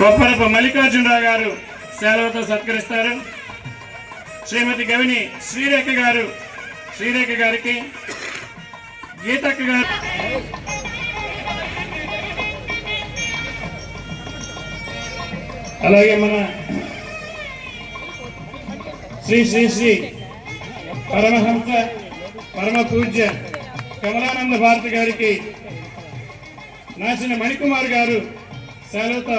కొప్పరపు మల్లికార్జునరావు గారు సెలవుతో సత్కరిస్తారు. శ్రీమతి గవిని శ్రీరేఖ గారు శ్రీరేఖ గారికి గీతక్క గారు. అలాగే మన శ్రీ శ్రీ శ్రీ పరమహంస పరమ పూజ్య కమలానంద భారతి గారికి నాసిన మణికుమార్ గారు సెలవుతో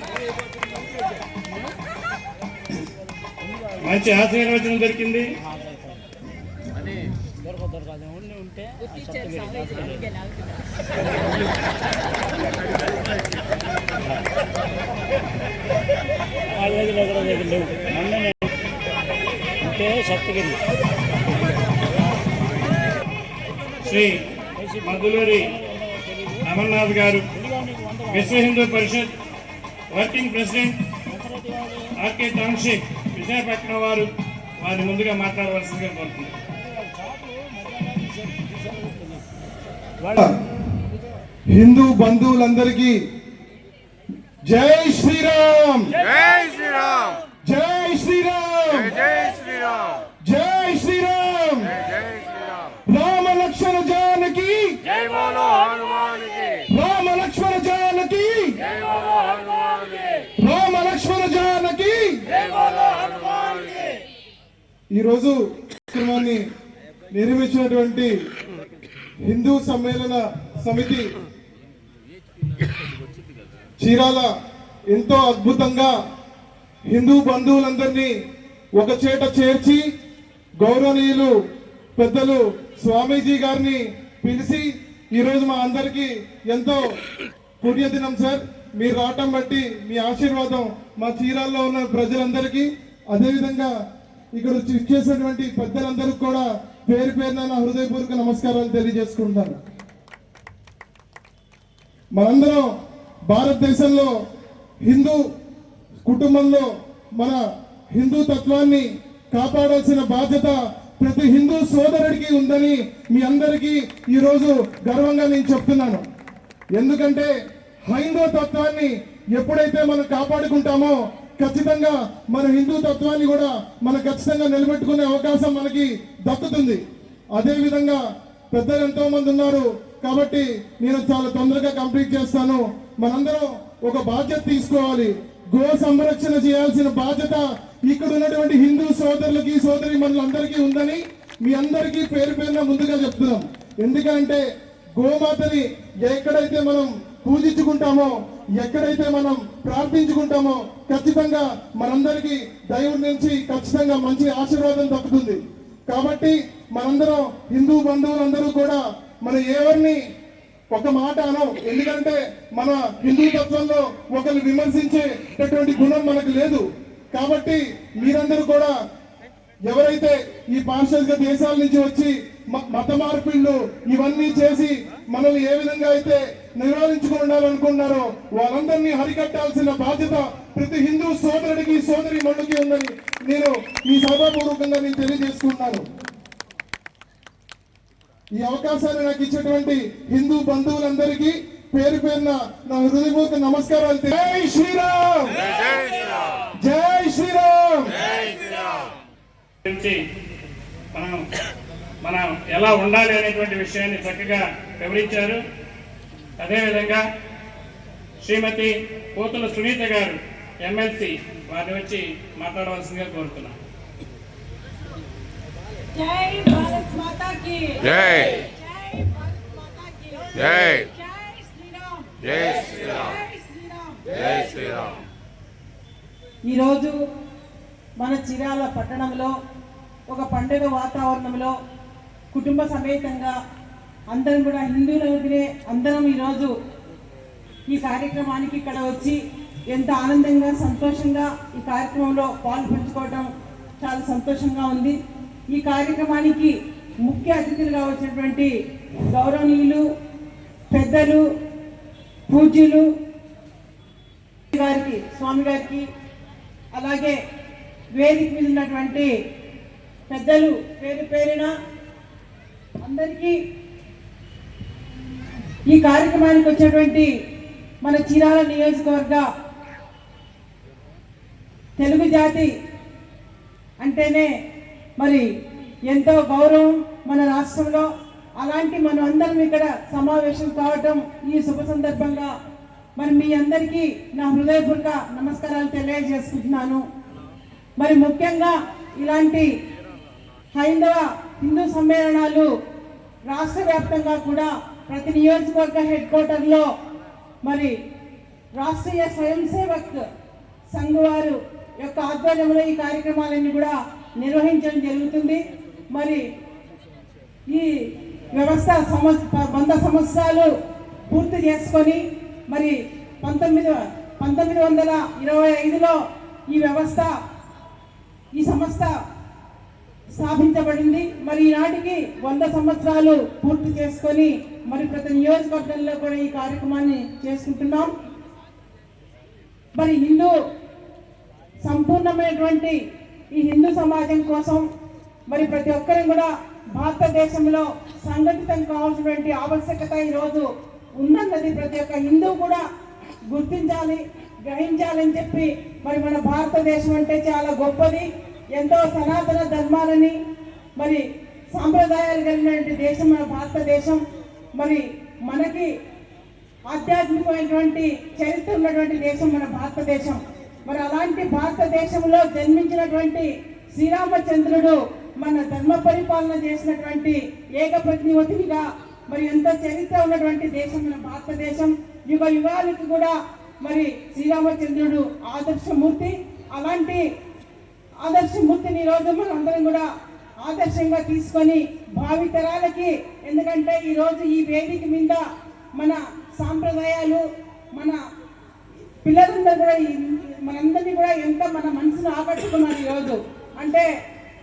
మంచి ఉంటే దొరికింది. సప్తగిరి ఉంటే సప్తగిరి శ్రీ మధులూరి అమర్నాథ్ గారు Vishwa Hindu Parishad working president R K township Visakhapatnam వారు వారి ముందుగా మాట్లాడవలసిందిగా కోరుతున్నారు హిందూ బంధువులందరికీ జై శ్రీరామ్! జై శ్రీరామ్! జై శ్రీరామ్! జై శ్రీరామ్! జై శ్రీరామ్! జై శ్రీరామ్! రామ లక్ష్మణ జానకి! రామ లక్ష్మణ ఈరోజు కార్యక్రమాన్ని నిర్మించినటువంటి హిందూ సమ్మేళన సమితి చీరాల ఎంతో అద్భుతంగా హిందూ బంధువులందరినీ ఒక చేట చేర్చి గౌరవనీయులు పెద్దలు స్వామీజీ గారిని పిలిచి ఈరోజు మా అందరికీ ఎంతో పుణ్యదినం సార్. మీరు రావటం బట్టి మీ ఆశీర్వాదం మా చీరాల్లో ఉన్న ప్రజలందరికీ. అదేవిధంగా ఇక్కడ చేసినటువంటి పెద్దలందరూ కూడా పేరు పేరున నా హృదయపూర్వక నమస్కారాలు తెలియజేసుకుంటాను మనందరం భారతదేశంలో హిందూ కుటుంబంలో మన హిందూ తత్వాన్ని కాపాడాల్సిన బాధ్యత ప్రతి హిందూ సోదరుడికి ఉందని మీ అందరికీ ఈరోజు గర్వంగా నేను చెప్తున్నాను. ఎందుకంటే హైందవ తత్వాన్ని ఎప్పుడైతే మనం కాపాడుకుంటామో ఖచ్చితంగా మన హిందూ తత్వాన్ని కూడా మనం ఖచ్చితంగా నిలబెట్టుకునే అవకాశం మనకి దక్కుతుంది. అదేవిధంగా పెద్దలు ఎంతో మంది ఉన్నారు కాబట్టి నేను చాలా తొందరగా కంప్లీట్ చేస్తాను. మనందరం ఒక బాధ్యత తీసుకోవాలి. గో సంరక్షణ చేయాల్సిన బాధ్యత ఇక్కడ ఉన్నటువంటి హిందూ సోదరులకి సోదరి మనులందరికీ ఉందని మీ అందరికీ పేరు పేరున ముందుగా చెప్తున్నాం. ఎందుకంటే గోమాతని ఎక్కడైతే మనం పూజించుకుంటామో ఎక్కడైతే మనం ప్రార్థించుకుంటామో ఖచ్చితంగా మనందరికీ దైవం నుంచి ఖచ్చితంగా మంచి ఆశీర్వాదం దక్కుతుంది. కాబట్టి మనందరం హిందూ బంధువులందరూ కూడా మన ఎవరిని ఒక మాట అనం ఎందుకంటే మన హిందూ తత్వంలో ఒకరిని విమర్శించేటటువంటి గుణం మనకు లేదు. కాబట్టి మీరందరూ కూడా ఎవరైతే ఈ పాశ్చాత్య దేశాల నుంచి వచ్చి మత మార్పిళ్ళు ఇవన్నీ చేసి మనల్ని ఏ విధంగా అయితే నివారించుకుని ఉండాలనుకున్నారో వాళ్ళందరినీ హరికట్టాల్సిన బాధ్యత ప్రతి హిందూ సోదరుడికి సోదరి మనుకి ఉందని నేను ఈ సభాపూర్వకంగా నేను తెలియజేసుకుంటున్నాను. ఈ అవకాశాన్ని నాకు ఇచ్చినటువంటి హిందూ బంధువులందరికీ పేరు పేరున నా హృదయపూర్వక నమస్కారాలు జై శ్రీరామ్! జై శ్రీరామ్ జై శ్రీరామ్ జై శ్రీరామ్ గురించి మనం మనం ఎలా ఉండాలి అనేటువంటి విషయాన్ని చక్కగా వివరించారు. అదేవిధంగా శ్రీమతి పోతుల సునీత గారు ఎమ్మెల్సీ వారిని వచ్చి మాట్లాడవలసిందిగా కోరుతున్నాం. జై భారత్ మాతా की జై. జై భారత్ మాతా की జై. జై శ్రీరామ్. జై శ్రీరామ్. జై శ్రీరామ్. జై శ్రీరామ్. ఈరోజు మన చిరాల పట్టణంలో ఒక పండుగ వాతావరణంలో కుటుంబ సమేతంగా అందరం కూడా హిందువుల వదిలే అందరం ఈరోజు ఈ కార్యక్రమానికి ఇక్కడ వచ్చి ఎంత ఆనందంగా సంతోషంగా ఈ కార్యక్రమంలో పాల్పంచుకోవడం చాలా సంతోషంగా ఉంది. ఈ కార్యక్రమానికి ముఖ్య అతిథులుగా వచ్చినటువంటి గౌరవనీయులు పెద్దలు పూజ్యులు గారికి స్వామి గారికి అలాగే వేదిక మీద ఉన్నటువంటి పెద్దలు పేరు పేరిన అందరికీ ఈ కార్యక్రమానికి వచ్చినటువంటి మన చీరాల నియోజకవర్గ తెలుగు జాతి అంటేనే మరి ఎంతో గౌరవం మన రాష్ట్రంలో. అలాంటి మనం అందరం ఇక్కడ సమావేశం కావటం ఈ శుభ సందర్భంగా మరి మీ అందరికీ నా హృదయపూర్వక నమస్కారాలు తెలియజేసుకుంటున్నాను. మరి ముఖ్యంగా ఇలాంటి హైందవ హిందూ సమ్మేళనాలు రాష్ట్ర వ్యాప్తంగా కూడా ప్రతి నియోజకవర్గ హెడ్ క్వార్టర్లో మరి రాష్ట్రీయ స్వయం సేవక్ సంఘ్ వారు యొక్క ఆధ్వర్యంలో ఈ కార్యక్రమాలన్నీ కూడా నిర్వహించడం జరుగుతుంది. మరి ఈ వ్యవస్థ సంవత్స వంద సంవత్సరాలు పూర్తి చేసుకొని మరి పంతొమ్మిది పంతొమ్మిది వందల ఇరవై ఐదులో ఈ వ్యవస్థ ఈ సంస్థ స్థాపించబడింది. మరి ఈనాటికి వంద సంవత్సరాలు పూర్తి చేసుకొని మరి ప్రతి నియోజకవర్గంలో కూడా ఈ కార్యక్రమాన్ని చేసుకుంటున్నాం. మరి హిందూ సంపూర్ణమైనటువంటి ఈ హిందూ సమాజం కోసం మరి ప్రతి ఒక్కరం కూడా భారతదేశంలో సంఘటితం కావాల్సినటువంటి ఆవశ్యకత ఈరోజు ఉన్నది ప్రతి ఒక్క హిందూ కూడా గుర్తించాలి గ్రహించాలని చెప్పి మరి మన భారతదేశం అంటే చాలా గొప్పది. ఎంతో సనాతన ధర్మాలని మరి సాంప్రదాయాలు కలిగినటువంటి దేశం మన భారతదేశం. మరి మనకి ఆధ్యాత్మికమైనటువంటి చరిత్ర ఉన్నటువంటి దేశం మన భారతదేశం. మరి అలాంటి భారతదేశంలో జన్మించినటువంటి శ్రీరామచంద్రుడు మన ధర్మ పరిపాలన చేసినటువంటి ఏకప్రతినిధిగా మరి ఎంతో చరిత్ర ఉన్నటువంటి దేశం మన భారతదేశం. యుగ యుగాలకు కూడా మరి శ్రీరామచంద్రుడు ఆదర్శమూర్తి. అలాంటి ఆదర్శమూర్తిని ఈరోజు మనం అందరం కూడా ఆదర్శంగా తీసుకొని భావితరాలకి ఎందుకంటే ఈరోజు ఈ వేదిక మీద మన సాంప్రదాయాలు మన పిల్లలందరూ కూడా మనందరినీ కూడా ఎంత మన మనసును ఆకట్టుకున్నారు ఈరోజు అంటే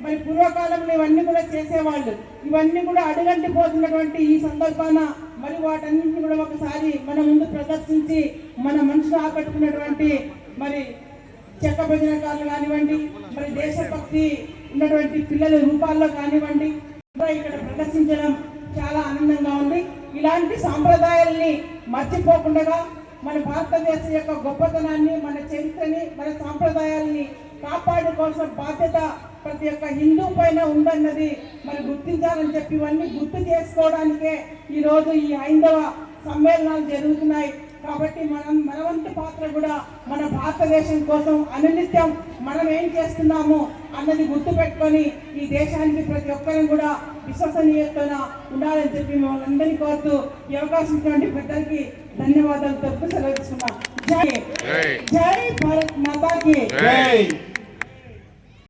మరి పూర్వకాలంలో ఇవన్నీ కూడా చేసేవాళ్ళు. ఇవన్నీ కూడా అడుగంటి పోతున్నటువంటి ఈ సందర్భాన మరి వాటన్నింటిని కూడా ఒకసారి మన ముందు ప్రదర్శించి మన మనసును ఆకట్టుకున్నటువంటి మరి చెక్క భజనకారులు కానివ్వండి మరి దేశభక్తి ఉన్నటువంటి పిల్లల రూపాల్లో కానివ్వండి ఇక్కడ ప్రదర్శించడం చాలా ఆనందంగా ఉంది. ఇలాంటి సాంప్రదాయాల్ని మర్చిపోకుండా మన భారతదేశం యొక్క గొప్పతనాన్ని మన చరిత్రని మన సాంప్రదాయాల్ని కాపాడుకోవాల్సిన బాధ్యత ప్రతి ఒక్క హిందూ పైన ఉందన్నది మరి గుర్తించాలని చెప్పి ఇవన్నీ గుర్తు చేసుకోవడానికే ఈరోజు ఈ హైందవ సమ్మేళనాలు జరుగుతున్నాయి. కాబట్టి మనం మన వంతు పాత్ర కూడా మన భారతదేశం కోసం అనునిత్యం మనం ఏం చేస్తున్నాము అన్నది గుర్తుపెట్టుకొని ఈ దేశానికి ప్రతి ఒక్కరం కూడా విశ్వసనీయతన ఉండాలని చెప్పి మిమ్మల్ని అందరినీ కోరుతూ ఈ అవకాశం ఇచ్చినటువంటి పెద్దలకి ధన్యవాదాలు తెలుపు సెలవు తీసుకున్నాం జై జై. జై భారత్ మాతాకి. జై.